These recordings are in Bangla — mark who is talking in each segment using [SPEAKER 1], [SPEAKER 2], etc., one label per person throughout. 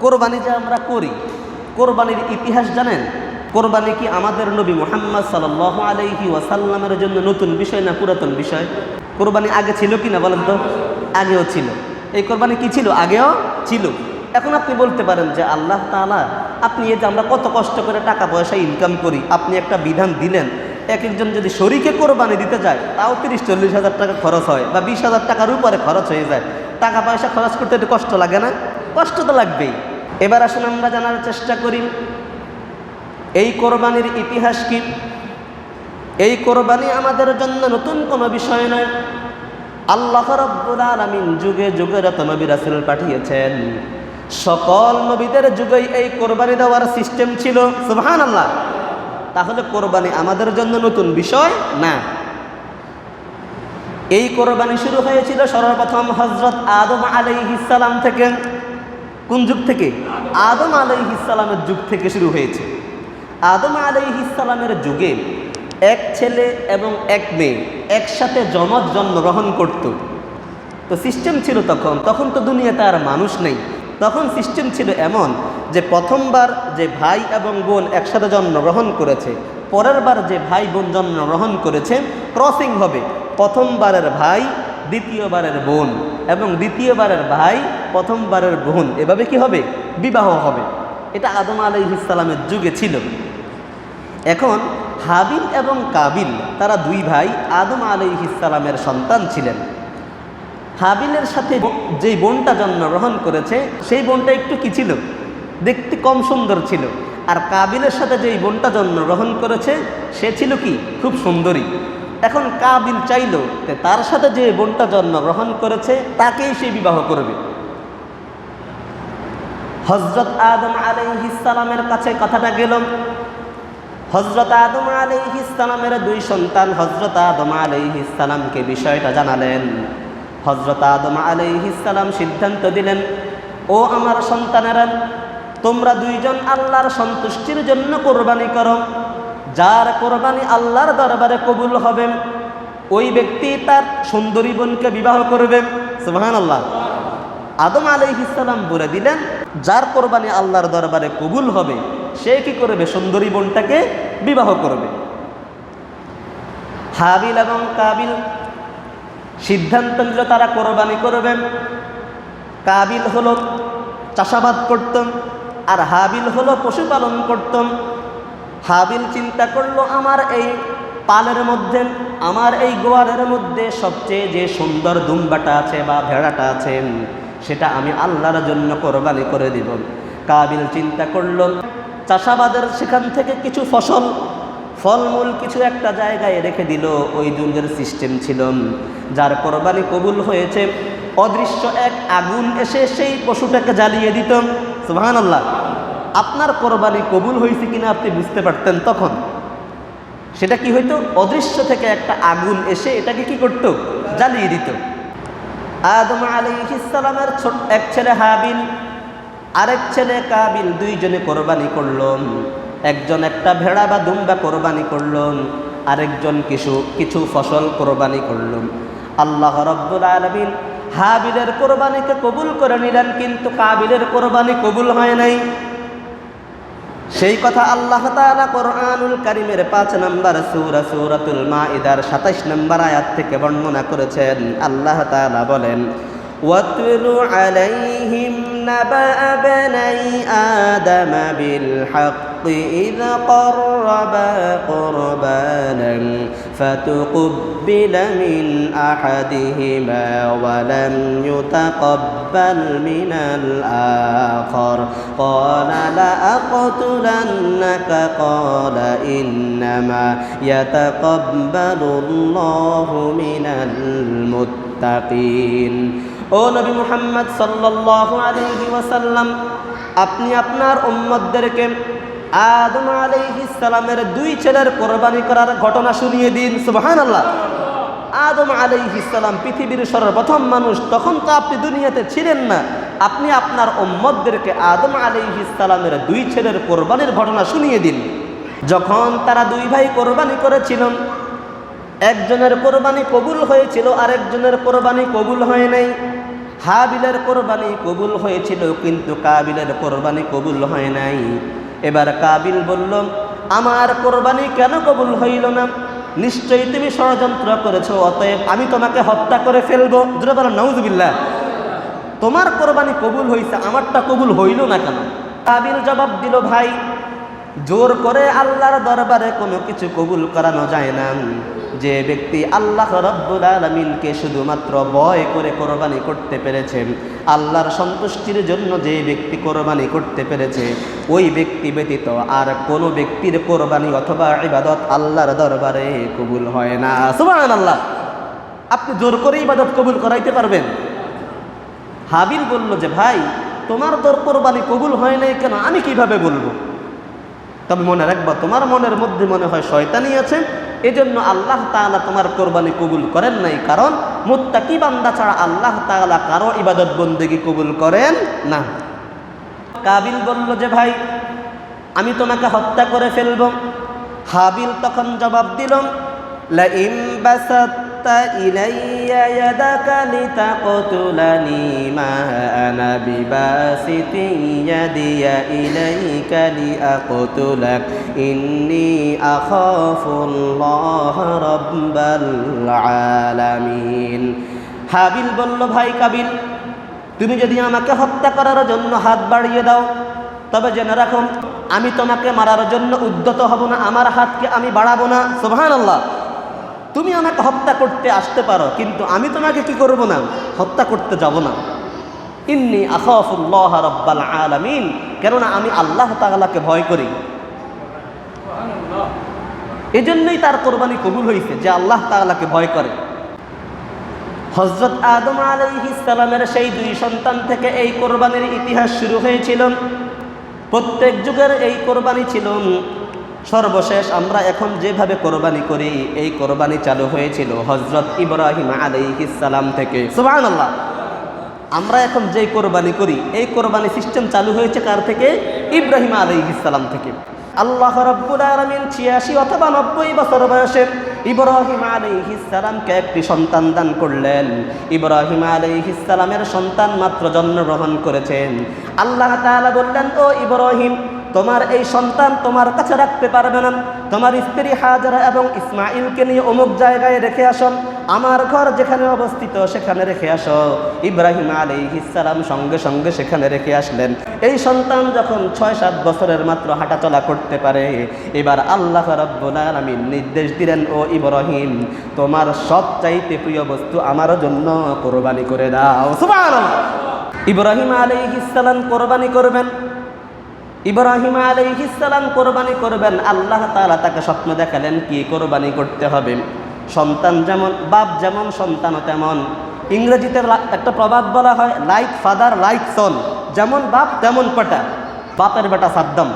[SPEAKER 1] কোরবানি যে আমরা করি, কোরবানির ইতিহাস জানেন? কোরবানি কি আমাদের নবী মোহাম্মদ সাল আলহি ওয়াসাল্লামের জন্য নতুন বিষয় না পুরাতন বিষয়? কোরবানি আগে ছিল কি না বলেন তো? আগেও ছিল। এই কোরবানি কি ছিল? আগেও ছিল। এখন আপনি বলতে পারেন যে আল্লাহ তাআলা, আপনি এই যে আমরা কত কষ্ট করে টাকা পয়সা ইনকাম করি, আপনি একটা বিধান দিলেন, এক একজন যদি শরীকে কোরবানি দিতে যায়, তাও তিরিশ চল্লিশ হাজার টাকা খরচ হয় বা বিশ হাজার টাকার উপরে খরচ হয়ে যায়। টাকা পয়সা খরচ করতে একটু কষ্ট লাগে না? কষ্ট তো লাগবেই। এবার আসলে আমরা জানার চেষ্টা করি, এই কোরবানির ইতিহাস কি? এই কোরবানি আমাদের জন্য নতুন কোনো বিষয় নয়। আল্লাহ রব্বুল আলামিন যুগে যুগে যত নবী রাসূল পাঠিয়েছেন, সকল নবীদের যুগেই এই কোরবানি দেওয়ার সিস্টেম ছিল। সুহান আল্লাহ তাহলে কোরবানি আমাদের জন্য নতুন বিষয় না? এই কোরবানি শুরু হয়েছিল সর্বপ্রথম হজরত আদম আলাইহিসালাম থেকে। কোন যুগ থেকে? আদম আলাইহিসালামের যুগ থেকে শুরু হয়েছে। আদম আলাইহিসালামের যুগে এক ছেলে এবং এক মেয়ে একসাথে জমজ জন্মগ্রহণ করত। তো সিস্টেম ছিল তখন। তখন তো দুনিয়াতে আর মানুষ নেই। তখন সিস্টেম ছিল এমন যে প্রথমবার যে ভাই এবং বোন একসাথে জন্মগ্রহণ করেছে পরের বার যে ভাই বোন জন্মগ্রহণ করেছে ক্রসিং হবে। প্রথমবারের ভাই, দ্বিতীয়বারের বোন এবং দ্বিতীয়বারের ভাই প্রথমবারের বোন এভাবে কি হবে? বিবাহ হবে। এটা আদম আলাই ইসলামের যুগে ছিল। এখন হাবিল এবং কাবিল, তারা দুই ভাই আদম আলাই ইসলামের সন্তান ছিলেন। হাবিলের সাথে যেই বোনটা জন্মগ্রহণ করেছে, সেই বোনটা একটু কি ছিল? দেখতে কম সুন্দর ছিল। আর কাবিলের সাথে যেই বোনটা জন্মগ্রহণ করেছে, সে ছিল কি? খুব সুন্দরী। এখন কাবিল চাইল তার সাথে যে বোনটা জন্মগ্রহণ করেছে, তাকেই সে বিবাহ করবে। হজরত আদম আলাইহিসালামের কাছে কথাটা গেল। হজরত আদম আলাইহিসালামের দুই সন্তান হজরত আদম আলাইহিসালামকে বিষয়টা জানালেন। হজরত আদম আলাইহিসালাম সিদ্ধান্ত দিলেন, ও আমার সন্তানেরা, তোমরা দুইজন আল্লাহর সন্তুষ্টির জন্য কোরবানি করো। যার কোরবানি আল্লাহর দরবারে কবুল হবে, ওই ব্যক্তি তার সুন্দরী বোনকে বিবাহ করবে। সুবাহান আল্লাহ আদম আলাইহিসালাম বলে দিলেন যার কোরবানি আল্লাহর দরবারে কবুল হবে, সে কি করবে? সুন্দরী বোনটাকে বিবাহ করবে। হাবিল এবং কাবিল সিদ্ধান্ত নিল তারা কোরবানি করবেন কাবিল হলো চাষাবাদ করতেন আর হাবিল হলো পশুপালন করতেন হাবিল চিন্তা করল, আমার এই পালের মধ্যে, আমার এই গোয়ালের মধ্যে সবচেয়ে যে সুন্দর দুম্বাটা আছে বা ভেড়াটা আছে সেটা আমি আল্লাহর জন্য কোরবানি করে দিব। কাবিল চিন্তা করল, চাষাবাদের সেখান থেকে কিছু ফসল, ফলমূল কিছু একটা জায়গায় রেখে দিল। ওই যুগের সিস্টেম ছিল। যার কোরবানি কবুল হয়েছে, অদৃশ্য এক আগুন এসে সেই পশুটাকে জ্বালিয়ে দিত। সুহান আল্লাহ আপনার কোরবানি কবুল হয়েছে কিনা আপনি বুঝতে পারতেন তখন? সেটা কি হইতো? অদৃশ্য থেকে একটা আগুন এসে এটাকে কি করত? জ্বালিয়ে দিত। আদম আলী ইসালামের ছোট এক ছেলে হাবিল, আরেক ছেলে কাবিল, দুইজনে কোরবানি করলম। একজন একটা ভেড়া বা দুম্বা কোরবানি করলম, আরেকজন কিছু কিছু ফসল কোরবানি করলম। আল্লাহ রব্বুল আলমিন হাবিলের কোরবানিকে কবুল করে নিলেন, কিন্তু কাবিলের কোরবানি কবুল হয় নাই। সেই কথা আল্লাহ তাআলা কোরআনুল কারিমের পাঁচ নম্বর সূরা সূরাতুল মাইদার 27 নম্বর আয়াত থেকে বর্ণনা করেছেন আল্লাহ তাআলা বলেন ওয়াতলু আলাইহিম নাবা বনাই আদম বিল হক إذ قربا قربانا فتقبل من أحدهما ولم يتقبل من الآخر قال لأقتلنك قال إنما يتقبل الله من المتقين ও নবী মুহাম্মদ সাল্লাল্লাহু আলাইহি ওয়াসাল্লাম আপনি আপনার উম্মতদেরকে আদম সালামের দুই ছেলের কোরবানি করার ঘটনা শুনিয়ে দিন, সুবহানাল্লাহ। আদম আলাইহিস সালাম পৃথিবীর সর্বপ্রথম মানুষ, তখন তো আপনি দুনিয়াতে ছিলেন না। আপনি আপনার উম্মতদেরকে আদম সালামের দুই ছেলের কোরবানির ঘটনা শুনিয়ে দিন। যখন তারা দুই ভাই কোরবানি করেছিলেন একজনের কোরবানি কবুল হয়েছিল, আরেকজনের কোরবানি কবুল হয় নাই। হাবিলের কোরবানি কবুল হয়েছিল, কিন্তু কাবিলের কোরবানি কবুল হয় নাই। এবার কাবিল বলল, আমার কোরবানি কেন কবুল হইল না? নিশ্চয়ই তুমি ষড়যন্ত্র করেছ, অতএব আমি তোমাকে হত্যা করে ফেলব। দুটো তোমার কোরবানি কবুল হইছে, আমারটা কবুল হইল না কেন? কাবিল জবাব দিল, ভাই জোর করে আল্লাহর দরবারে কোনো কিছু কবুল করানো যায় না। যে ব্যক্তি আল্লাহ রব্বুল আলমিনকে শুধুমাত্র ভয় করে কোরবানি করতে পেরেছে, আল্লাহর সন্তুষ্টির জন্য যে ব্যক্তি কোরবানি করতে পেরেছে, ওই ব্যক্তি ব্যতীত আর কোনো ব্যক্তির কোরবানি অথবা ইবাদত আল্লাহর দরবারে কবুল হয় না। সুবহান আল্লাহ আপনি জোর করে ইবাদত কবুল করাইতে পারবেন। হাবিল বলল যে, ভাই, তোমার তোর কোরবানি কবুল হয় নাই কেন? আমি কীভাবে বলব? তবে মনে রাখবা, তোমার মনের মধ্যে মনে হয় শয়তানি আছে। এজন্য আল্লাহ তাআলা তোমার কোরবানি কবুল করেন নাই, কারণ মোত্তাকি বান্দা ছাড়া আল্লাহ তাআলা কারও ইবাদত বন্দেগি কবুল করেন না। কাবিল বলল যে, ভাই, আমি তোমাকে হত্যা করে ফেলব। হাবিল তখন জবাব দিল লাইম বাসাত إلي يدك لتقتلني ما أنا بباسط يدي إليك لأقتلك إني أخاف الله رب العالمين হাবিল বলল ভাই কাবিল তুমি যদি আমাকে হত্যা করার জন্য হাত বাড়িয়ে দাও তবে জেনে রাখো আমি তোমাকে মারার জন্য উদ্যত হব না আমার হাতকে আমি বাড়াবো না সোহান আল্লাহ তুমি আমাকে হত্যা করতে আসতে পারো, কিন্তু আমি তোমাকে কি করব না? হত্যা করতে যাব না। ইন্নি আখাফুল্লাহ রব্বাল আলামিন। কেননা আমি আল্লাহ তাআলাকে ভয় করি। এজন্যই তার কোরবানি কবুল হয়েছে যে আল্লাহ তাআলাকে ভয় করে। হজরত আদম আলাইহিসসালামের সেই দুই সন্তান থেকে এই কোরবানির ইতিহাস শুরু হয়েছিল। প্রত্যেক যুগের এই কোরবানি ছিল সর্বশেষ আমরা এখন যেভাবে কোরবানি করি, এই কোরবানি চালু হয়েছিল হজরত ইব্রাহিম আলাইহিসসালাম থেকে। সুবহানাল্লাহ। আমরা এখন যে কোরবানি করি, এই কোরবানি সিস্টেম চালু হয়েছে কার থেকে? ইব্রাহিম আলাইহিসসালাম থেকে। আল্লাহ রব্বুল আলামিন ছিয়াশি অথবা নব্বই বছর বয়সে ইব্রাহিম আলাইহিসসালামকে একটি সন্তান দান করলেন। ইব্রাহিম আলাইহিসসালামের সন্তান মাত্র জন্মগ্রহণ করেছেন। আল্লাহ তাআলা বললেন, ও ইব্রাহিম তোমার এই সন্তান তোমার কাছে রাখতে পারবে না। তোমার স্ত্রী হাজারা এবং ইসমাইলকে নিয়ে অমুক জায়গায় রেখে আসো আমার ঘর যেখানে অবস্থিত সেখানে রেখে আসো। ইব্রাহিম আলী ইসালাম সঙ্গে সঙ্গে সেখানে রেখে আসলেন। এই সন্তান যখন ছয় সাত বছরের মাত্র হাঁটাচলা করতে পারে, এবার আল্লাহ রব্বুল আলামিন নির্দেশ দিলেন, ও ইব্রাহিম, তোমার সবচাইতে প্রিয় বস্তু আমার জন্য কোরবানি করে দাও। ইব্রাহিম আলী ইসালাম কোরবানি করবেন। ইব্রাহিম আলাইহিসসালাম কোরবানি করবেন, আল্লাহ তাআলা তাকে স্বপ্ন দেখালেন কি কোরবানি করতে হবে। সন্তান যেমন, বাপ যেমন, সন্তানও তেমন। ইংরেজিতে একটা প্রবাদ বলা হয়, লাইক ফাদার, লাইক সন। যেমন বাপ, তেমন পেটা বাপের বেটা সাদ্দাম।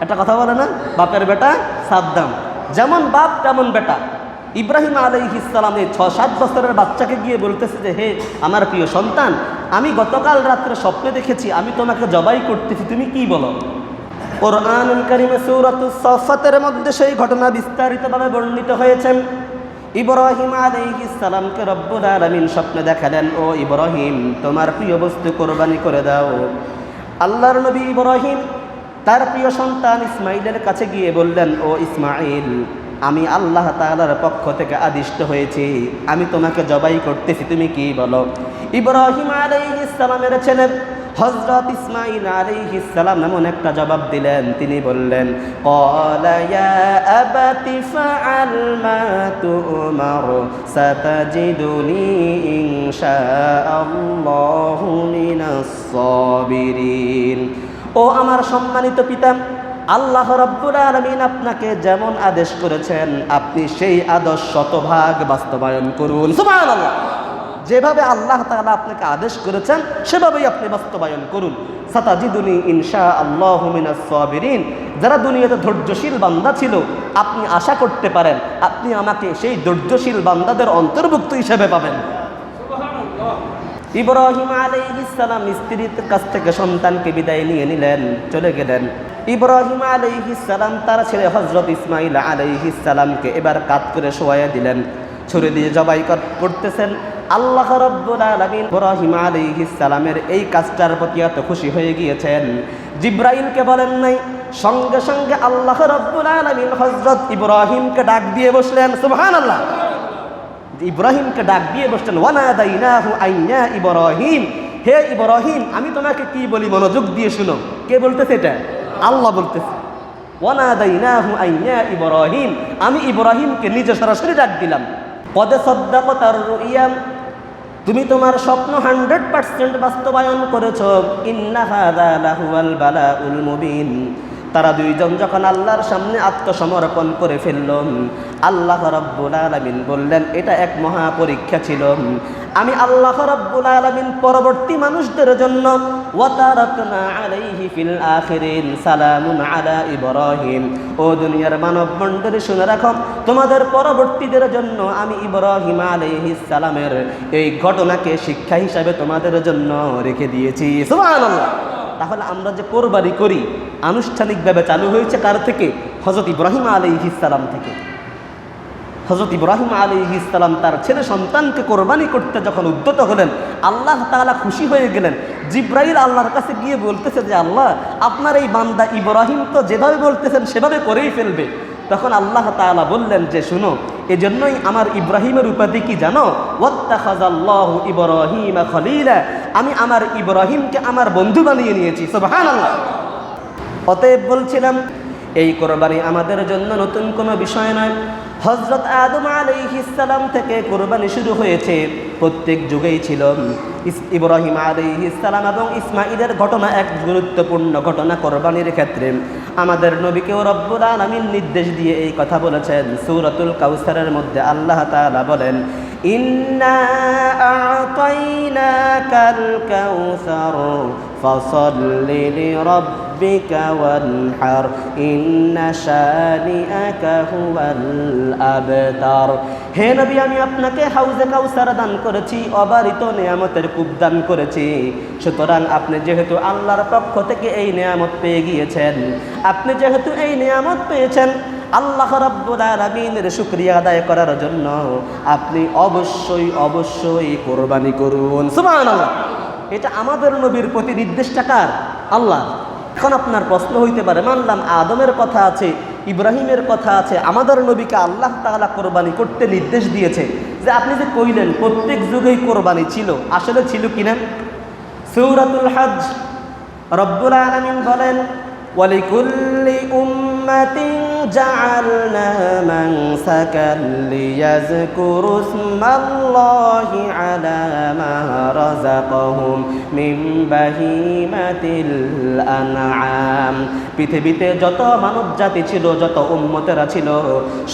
[SPEAKER 1] একটা কথা বলে না? বাপের বেটা সাদ্দাম। যেমন বাপ, তেমন বেটা। ইব্রাহিম আলাইহিসসালাম এই ছ সাত বছরের বাচ্চাকে গিয়ে বলতেছে যে, হে, আমার প্রিয় সন্তান আমি গতকাল রাত্রে স্বপ্নে দেখেছি, আমি তোমাকে জবাই করতেছি, তুমি কি বলো? কোরআনুল কারিমে সূরাতুস সাফাতের মধ্যে সেই ঘটনা বিস্তারিতভাবে বর্ণিত হয়েছে। ইব্রাহিম সালামকে রব্বুল আলামিন স্বপ্নে দেখালেন, ও ইব্রাহিম, তোমার প্রিয় বস্তু কোরবানি করে দাও। আল্লাহর নবী ইব্রাহিম তার প্রিয় সন্তান ইসমাইলের কাছে গিয়ে বললেন, ও ইসমাইল আমি আল্লাহ তালার পক্ষ থেকে আদিষ্ট হয়েছি। আমি তোমাকে জবাই করতেছি, তুমি কি বলো? ইব্রাহিম আলাইহিস সালামের ছেলে হজরত ইসমাইল আলাইহিস সালাম এমন একটা জবাব দিলেন। তিনি বললেন ও আমার সম্মানিত পিতা আল্লাহ রব্বুল আলমিন আপনাকে যেমন আদেশ করেছেন, আপনি সেই আদর্শ শতভাগ বাস্তবায়ন করুন। যেভাবে আল্লাহ তাআলা আপনাকে আদেশ করেছেন, সেভাবেই আপনি বাস্তবায়ন করুন। সাতাজিদুনি ইনশা আল্লাহ সাবিরিন। যারা দুনিয়াতে ধৈর্যশীল বান্দা ছিল, আপনি আশা করতে পারেন, আপনি আমাকে সেই ধৈর্যশীল বান্দাদের অন্তর্ভুক্ত হিসেবে পাবেন। ইব্রাহিম আলাইহিস সালাম স্ত্রীর কাছ থেকে সন্তানকে বিদায় নিয়ে নিলেন, চলে গেলেন। ইব্রাহিম সালাম, তার ছেলে হজরত ইসমাইল সালামকে এবার কাত করে শোয়াইয়া দিলেন। ছুরি দিয়ে জবাই কর- করতেছেন। আল্লাহ রব্বুল আলামিন ইব্রাহিম সালামের এই কাজটার প্রতি এত খুশি হয়ে গিয়েছেন। জিব্রাইলকে বলেন নাই, সঙ্গে সঙ্গে আল্লাহ রব্বুল আলামিন হযরত ইব্রাহিমকে ডাক দিয়ে বসলেন, সুবহানাল্লাহ। ইব্রাহিমকে ডাক দিয়ে বসলেন, ওয়ানাদাইনাহু আইয়া ইব্রাহিম। হে ইব্রাহিম, আমি তোমাকে কি বলি, মনোযোগ দিয়ে শুনো। কে বলতেছে এটা? আল্লাহ বলতেছে ইব্রাহিম। আমি ইব্রাহিমকে নিজে সরাসরি ডাক দিলাম। পদে সদ্দাকতার তুমি তোমার স্বপ্ন হান্ড্রেড পার্সেন্ট বাস্তবায়ন করেছ। মুবিন। তারা দুইজন যখন আল্লাহর সামনে আত্মসমর্পণ করে ফেলল, আল্লাহ রব্বুল আলমিন বললেন, এটা এক মহা পরীক্ষা ছিল। আমি আল্লাহ রব্বুল আলামিন পরবর্তী মানুষদের জন্য ওয়াতারাকনা আলাইহি ফিল আখিরিন সালামুন আলা ইব্রাহিম। ও দুনিয়ার মানব মণ্ডলী শুনে রাখো, তোমাদের পরবর্তীদের জন্য আমি ইব্রাহিম আলাইহিস সালামের এই ঘটনাকে শিক্ষা হিসাবে তোমাদের জন্য রেখে দিয়েছি। সুবহানাল্লাহ। তাহলে আমরা যে কোরবানি করি, আনুষ্ঠানিকভাবে চালু হয়েছে কার থেকে? হজরত ইব্রাহিম আলী সালাম থেকে। হজরত ইব্রাহিম আলী ইসালাম তার ছেলে সন্তানকে কোরবানি করতে যখন উদ্যত হলেন, আল্লাহ তাআলা খুশি হয়ে গেলেন। জিব্রাইল আল্লাহর কাছে গিয়ে বলতেছে যে, আল্লাহ, আপনার এই বান্দা ইব্রাহিম তো যেভাবে বলতেছেন, সেভাবে করেই ফেলবে। তখন আল্লাহ তাআলা বললেন যে, শুনো, এজন্যই আমার ইব্রাহিমের উপাধি কি জানো? ইব্রাহিমা আমি আমার ইব্রাহিমকে আমার বন্ধু বানিয়ে নিয়েছি। অতএব বলছিলাম, এই কোরবানি আমাদের জন্য নতুন কোনো বিষয় নয়। হজরত আদম আলাইহিসালাম থেকে কোরবানি শুরু হয়েছে। প্রত্যেক যুগেই ছিল ইব্রাহিম আলাইহিসালাম এবং ইসমাইলের ঘটনা এক গুরুত্বপূর্ণ ঘটনা কোরবানির ক্ষেত্রে। আমাদের নবীকেও রব্বুল আলামিন নির্দেশ দিয়ে এই কথা বলেছেন। সুরতুল কাউসারের মধ্যে আল্লাহ তাআলা বলেন, ইন্না ফসল্লি লিরাব্বিকা ওয়ানহার ইন্না শানিআকা হুয়াল আবতার হে নবী, আমি আপনাকে হাউজে কাউসার দান করেছি, অবারিত নিয়ামতের কূপ দান করেছি। সুতরাং আপনি যেহেতু আল্লাহর পক্ষ থেকে এই নিয়ামত পেয়ে গিয়েছেন, আপনি যেহেতু এই নিয়ামত পেয়েছেন, আল্লাহ রাব্বুল আলামিনের শুকরিয়া আদায় করার জন্য আপনি অবশ্যই অবশ্যই কোরবানি করুন। সুবহানাল্লাহ। এটা আমাদের নবীর প্রতি নির্দেশটা কার? আল্লাহ। এখন আপনার প্রশ্ন হইতে পারে, মানলাম আদমের কথা আছে, ইব্রাহিমের কথা আছে, আমাদের নবীকে আল্লাহ তাআলা কোরবানি করতে নির্দেশ দিয়েছে। যে আপনি যে কইলেন, প্রত্যেক যুগেই কোরবানি ছিল, আসলে ছিল কিনা সৌরাতুল হজ রব্বুল আলামিন বলেন জাআলনা মানসাকান লিয়াযকুরু ইসমাল্লাহি আলা মা রাযাকাহুম মিন বাহিমাতিল আনআম পৃথিবীতে যত মানব জাতি ছিল, যত উম্মতেরা ছিল,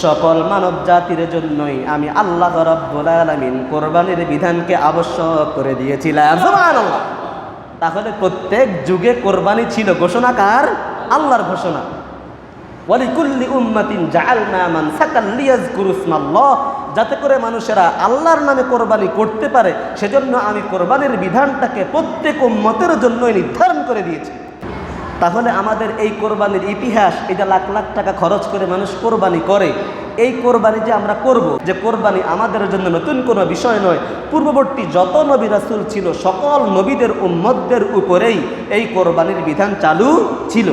[SPEAKER 1] সকল মানব জাতির জন্যই আমি আল্লাহ রাব্বুল আলামিন কোরবানির বিধানকে আবশ্যক করে দিয়েছিলাম। তাহলে প্রত্যেক যুগে কোরবানি ছিল ঘোষণাকার আল্লাহর ঘোষণা। ওয়ালিকুল্লি উম্মাতিন জাআলনা মানসাকান লিয়াযকুরু ইসমাল্লাহ, যাতে করে মানুষেরা আল্লাহর নামে কোরবানি করতে পারে, সেজন্য আমি কোরবানির বিধানটাকে প্রত্যেক উম্মতের জন্য নির্ধারণ করে দিয়েছি। তাহলে আমাদের এই কোরবানির ইতিহাস এটা লাখ লাখ টাকা খরচ করে মানুষ কোরবানি করে, এই কোরবানি যে আমরা করব, যে কোরবানি আমাদের জন্য নতুন কোনো বিষয় নয়, পূর্ববর্তী যত নবী রাসুল ছিল, সকল নবীদের উম্মতদের উপরেই এই কোরবানির বিধান চালু ছিল।